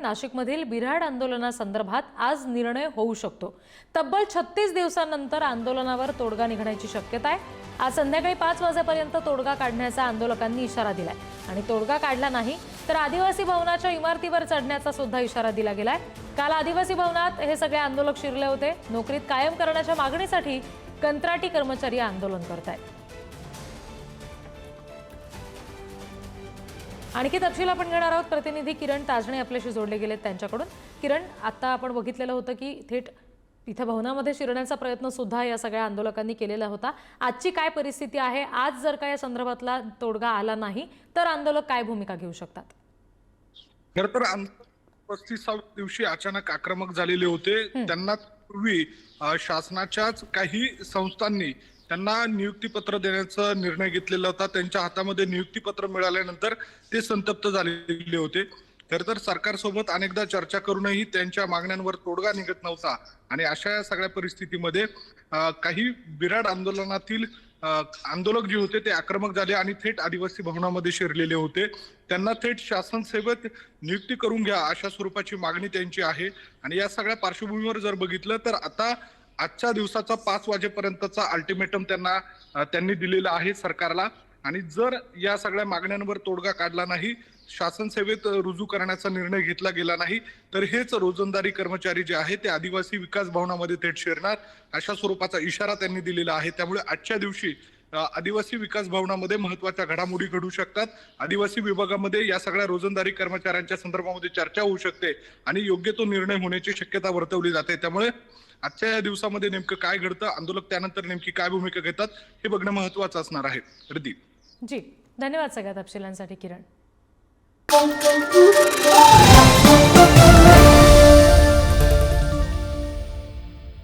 नाशिकमधील बिऱ्हाड आंदोलनासंदर्भात आज निर्णय होऊ शकतो. तब्बल छत्तीस दिवसांनंतर आंदोलनावर तोडगा निघण्याची शक्यता आहे. आज संध्याकाळी पाच वाजेपर्यंत तोडगा काढण्याचा आंदोलकांनी इशारा दिलाय. आणि तोडगा काढला नाही तर आदिवासी भवनाच्या इमारतीवर चढण्याचा सुद्धा इशारा दिला गेलाय. काल आदिवासी भवनात हे सगळे आंदोलक शिरले होते. नोकरीत कायम करण्याच्या मागणीसाठी कंत्राटी कर्मचारी आंदोलन करतायत. आणखी तपशील आपण घेणार आहोत. प्रतिनिधी किरण ताजणे आपल्याशी जोडले गेलेत त्यांच्याकडून. किरण आता आपण बघितलेलं होतं की थेट इथं भवनामध्ये शिरण्याचा प्रयत्न सुद्धा या सगळ्या आंदोलकांनी केलेला होता. आजची काय परिस्थिती आहे? आज जर का या संदर्भातला तोडगा आला नाही तर आंदोलक काय भूमिका घेऊ शकतात? खर तर पस्तीसाव्या दिवशी अचानक आक्रमक झालेले होते. त्यांना पूर्वी शासनाच्याच काही संस्थांनी त्यांना नियुक्तीपत्र देण्याचा निर्णय घेतलेला होता. त्यांच्या हातामध्ये नियुक्तीपत्र मिळाल्यानंतर ते संतप्त झालेले होते. खर तर सरकारसोबत अनेकदा चर्चा करूनही त्यांच्या मागण्यांवर तोडगा निघत नव्हता. आणि अशा या सगळ्या परिस्थितीमध्ये काही बिराड आंदोलनातील आंदोलक जे होते ते आक्रमक झाले आणि थेट आदिवासी भवनामध्ये शिरलेले होते. त्यांना थेट शासन सेवेत नियुक्ती करून घ्या अशा स्वरूपाची मागणी त्यांची आहे. आणि या सगळ्या पार्श्वभूमीवर जर बघितलं तर आता आजच्या दिवसाचा पाच वाजेपर्यंतचा अल्टिमेटम त्यांना त्यांनी दिलेला आहे सरकारला. आणि जर या सगळ्या मागण्यांवर तोडगा काढला नाही शासन सेवेत रुजू करण्याचा निर्णय घेतला गेला नाही तर हेच रोजंदारी कर्मचारी जे आहे ते आदिवासी विकास भवनामध्ये थेट शिरणार अशा स्वरूपाचा इशारा त्यांनी दिलेला आहे. त्यामुळे आजच्या दिवशी आदिवासी विकास भवनामध्ये महत्त्वाच्या घडामोडी घडू शकतात. आदिवासी विभागामध्ये या सगळ्या रोजंदारी कर्मचाऱ्यांच्या संदर्भामध्ये चर्चा होऊ शकते आणि योग्य तो निर्णय होण्याची शक्यता वर्तवली जाते. त्यामुळे आजच्या या दिवसामध्ये नेमकं काय घडतं आंदोलक त्यानंतर नेमकी काय भूमिका घेतात हे बघणं महत्वाचं असणार आहे. प्रदीप जी धन्यवाद सगळ्या तपशिलांसाठी किरण.